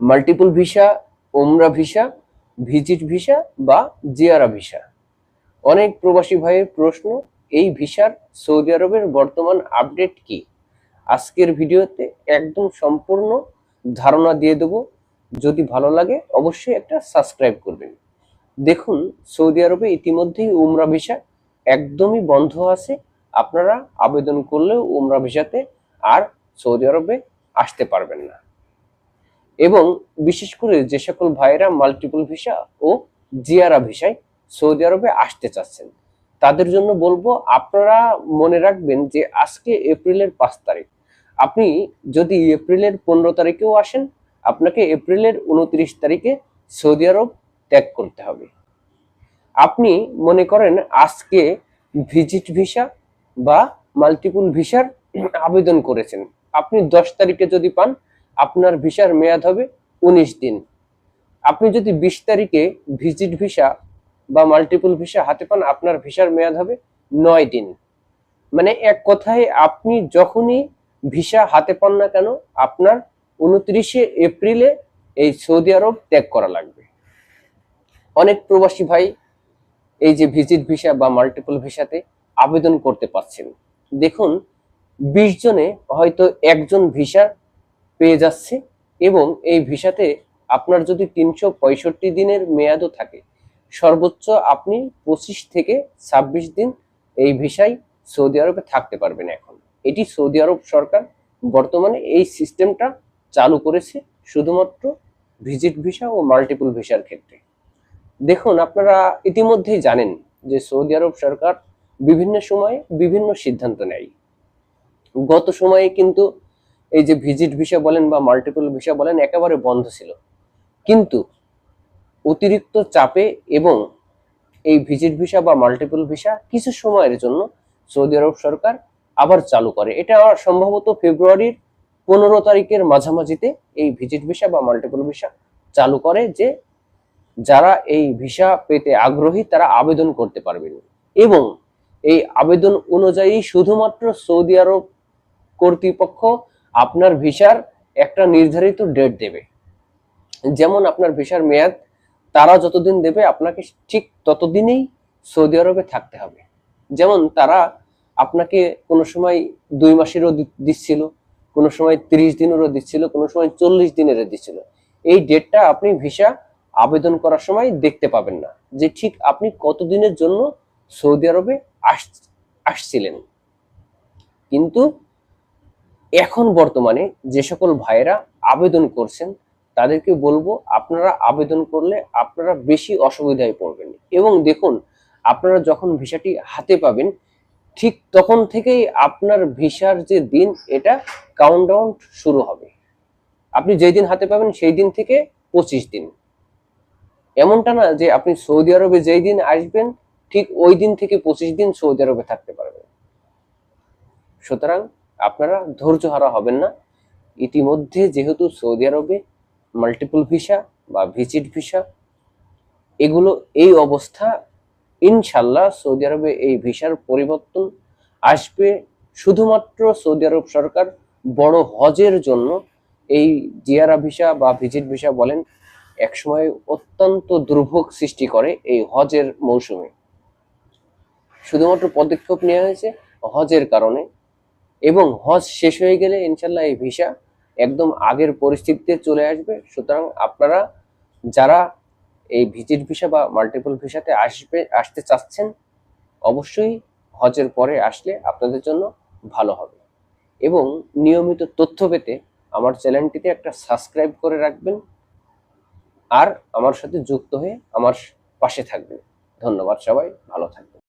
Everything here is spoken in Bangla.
মাল্টিপল ভিসা ওমরা ভিসা ভিজিট ভিসা বা জিয়ারা ভিসা অনেক প্রবাসী ভাইয়ের প্রশ্ন, এই ভিসার সৌদি আরবের বর্তমান আপডেট কি? আজকের ভিডিওতে একদম সম্পূর্ণ ধারণা দিয়ে দেব। যদি ভালো লাগে, অবশ্যই একটা সাবস্ক্রাইব করবেন। দেখুন, সৌদি আরবে ইতিমধ্যেই উমরা ভিসা একদমই বন্ধ আছে। আপনারা আবেদন করলেও উমরা ভিসাতে আর সৌদি আরবে আসতে পারবেন না। এবং বিশেষ করে যে সকল ভাইয়েরা মাল্টিপল ভিসা ও জিয়ারা ভিসায় সৌদি আরবে আসতে চাচ্ছেন, তাদের জন্য বলব আপনারা মনে রাখবেন যে আজকে এপ্রিলের পাঁচ তারিখ। আপনি যদি এপ্রিলের পনেরো তারিখেও আসেন, আপনাকে এপ্রিলের উনত্রিশ তারিখে সৌদি আরব ত্যাগ করতে হবে। আপনি মনে করেন আজকে ভিজিট ভিসা বা মাল্টিপল ভিসার আবেদন করেছেন। আপনি দশ তারিখে যদি পান আপনার ভিসার মেয়াদ হবে উনিশ দিন। আপনি যদি বিশ তারিখে ভিজিট ভিসা বা মাল্টিপল ভিসা হাতে পান, আপনার ভিসার মেয়াদ হবে নয় দিন। মানে এক কথায় আপনি যখনই ভিসা হাতে পান না কেন, আপনার উনত্রিশে এপ্রিলে এই সৌদি আরব ত্যাগ করা লাগবে। অনেক প্রবাসী ভাই এই যে ভিজিট ভিসা বা মাল্টিপল ভিসাতে আবেদন করতে পারছেন। দেখুন, বিশ জনে হয়তো একজন ভিসা পেয়ে যাচ্ছে এবং এই ভিসাতে আপনার যদি তিনশো পঁয়ষট্টি দিনের মেয়াদও থাকে, সর্বোচ্চ আপনি পঁচিশ থেকে ছাব্বিশ দিন এই ভিসায় সৌদি আরবে থাকতে পারবেন এখন। এটি সৌদি আরব সরকার বর্তমানে এই সিস্টেমটা চালু করেছে শুধুমাত্র ভিজিট ভিসা ও মাল্টিপল ভিসার ক্ষেত্রে। দেখুন, আপনারা ইতিমধ্যেই জানেন যে সৌদি আরব সরকার বিভিন্ন সময়ে বিভিন্ন সিদ্ধান্ত নেয়। গত সময়ে কিন্তু এই যে ভিজিট ভিসা বলেন বা মাল্টিপল ভিসা বলেন, একেবারে বন্ধ ছিল। কিন্তু অতিরিক্ত চাপে এবং এই ভিজিট ভিসা বা মাল্টিপল ভিসা কিছু সময়ের জন্য সৌদি আরব সরকার আবার চালু করে। এটা সম্ভবত ফেব্রুয়ারির পনেরো তারিখের মাঝামাঝিতে এই ভিজিট ভিসা বা মাল্টিপল ভিসা চালু করে যে যারা এই ভিসা পেতে আগ্রহী তারা আবেদন করতে পারবেন। এবং এই আবেদন অনুযায়ী শুধুমাত্র সৌদি আরব কর্তৃপক্ষ আপনার ভিসার একটা নির্ধারিত ডেট দেবে। যেমন আপনার ভিসার মেয়াদ তারা যতদিন দেবে, আপনাকে ঠিক ততদিনেই সৌদি আরবে থাকতে হবে। যেমন তারা আপনাকে কোনো সময় দুই মাসেরও দিচ্ছিল, কোনো সময় তিরিশ দিনেরও দিচ্ছিল, কোনো সময় চল্লিশ দিনেরও দিচ্ছিল। এই ডেটটা আপনি ভিসা আবেদন করার সময় দেখতে পাবেন না যে ঠিক আপনি কতদিনের জন্য সৌদি আরবে আস আসছিলেন। কিন্তু এখন বর্তমানে যে সকল ভাইয়েরা আবেদন করছেন, তাদেরকে বলব আপনারা আবেদন করলে আপনারা বেশি অসুবিধায় পড়বেন এবং দেখুন, আপনারা যখন ভিসাটি হাতে পাবেন, ঠিক তখন থেকেই আপনার ভিসার যে দিন, এটা কাউন্টডাউন শুরু হবে। আপনি যেই দিন হাতে পাবেন, সেই দিন থেকে পঁচিশ দিন। এমনটা না যে আপনি সৌদি আরবে যেই দিন আসবেন, ঠিক ওই দিন থেকে পঁচিশ দিন সৌদি আরবে থাকতে পারবেন। সুতরাং আপনারা ধৈর্য হারা হবেন না। ইতিমধ্যে যেহেতু সৌদি আরবে মাল্টিপল ভিসা বা ভিজিট ভিসা এগুলো এই অবস্থা ইনশাল্লাহ সৌদি আরবে এই ভিসার পরিবর্তন আসবে। শুধুমাত্র সৌদি আরব সরকার বড় হজের জন্য এই জিয়ারা ভিসা বা ভিজিট ভিসা বলেন, একসময় অত্যন্ত দুর্ভোগ সৃষ্টি করে এই হজের মৌসুমে। শুধুমাত্র পদক্ষেপ নেওয়া হয়েছে হজের কারণে। এবং হজ শেষ হয়ে গেলে ইনশাল্লাহ এই ভিসা একদম আগের পরিস্থিতিতে চলে আসবে। সুতরাং আপনারা যারা এই ভিজিট ভিসা বা মাল্টিপল ভিসাতে আসবে, আসতে চাচ্ছেন, অবশ্যই হজের পরে আসলে আপনাদের জন্য ভালো হবে। এবং নিয়মিত তথ্য পেতে আমার চ্যানেলটিতে একটা সাবস্ক্রাইব করে রাখবেন আর আমার সাথে যুক্ত হয়ে আমার পাশে থাকবেন। ধন্যবাদ সবাই, ভালো থাকবেন।